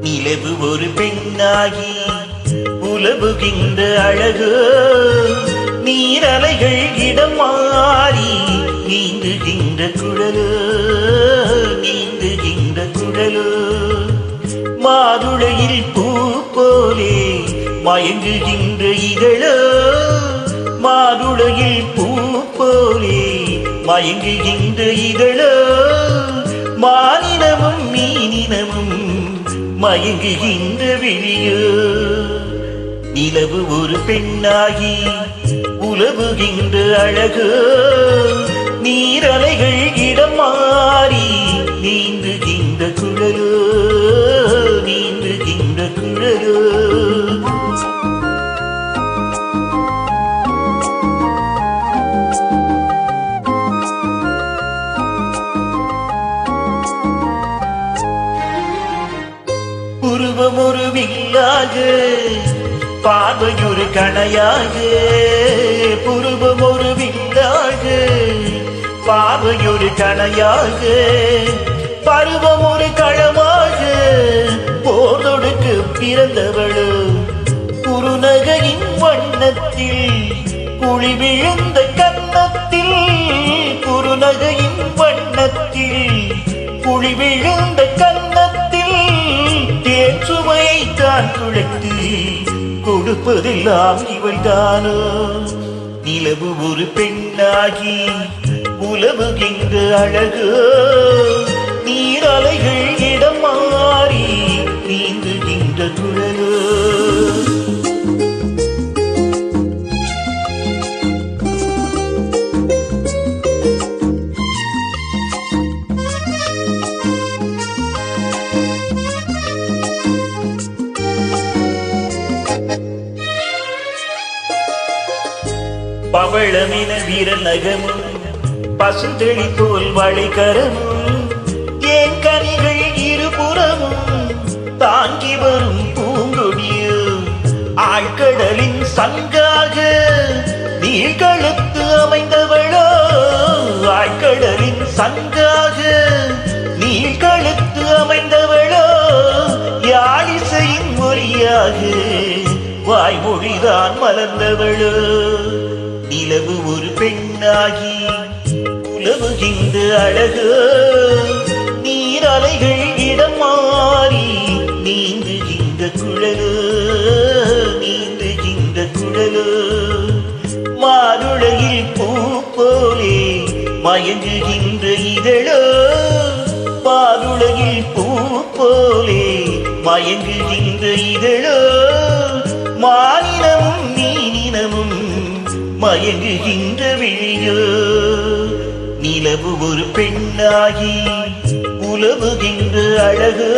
நிலவு ஒரு பெண்ணாகி உலவுகின்ற அழகு. நீரலைகள் இடம் மாறி நீந்துகின்ற குழலு. நீந்துகின்ற குழலு. மாதுளையில் பூ போலே மயங்குகின்ற இதழோ மாதுளையில் பூ போலே மயங்குகின்ற இதழோ மானினமும் மீனினமும் மயங்குகின்ற வெளியோ நிலவு ஒரு பெண்ணாகி உலவுகின்ற அழகு நீரலைகள் இடமா ஒரு வில்லாக பார்வையொரு கணையாக புருவம் ஒரு வில்லாக பார்வையொரு கணையாக பருவம் ஒரு களமாக போர்தொடுக்கு பிறந்தவளோ. குறுநகையின் வண்ணத்தில் குழி விழுந்த கன்னத்தில் குறுநகையின் வண்ணத்தில் குழி விழுந்த கன்னத்தில் தேன் சுவையை தான் துளைத்து கொடுப்பதெல்லாம் இவள் தானோ நிலவு ஒரு பெண்ணாகி உலவுகின்ற அழகு? நீர் அலைகள் இடமா பவளமின வீரல் நகமும் பசுந்தெளி போல் வழிகரமும் ஏன் கனிகள் இருபுறமும் தாங்கி வரும் பூங்கொடியோ ஆழ்கடலின் சங்காக நீழ்கழுத்து அமைந்தவளோ? ஆழ்கடலின் சங்காக நீழ்கழுத்து அமைந்தவளோ? யாழிசையின் மொழியாக வாய்மொழிதான் மலர்ந்தவளோ? நிலவு ஒரு பெண்ணாகி உலவுகின்ற அழகு. நீரலைகள் இடம் மாறி நீந்துகின்ற குழலு நீந்துகின்ற குழலு. மாருளையில் பூ போலே மயங்குகின்ற இதழோ. மாதுளையில் பூ போலே மயங்குகின்ற இதழோ. மாநிலமும் நீனினம் மயங்குகின்ற விழியோ நிலவு ஒரு பெண்ணாகி உலவுகின்ற அழகோ?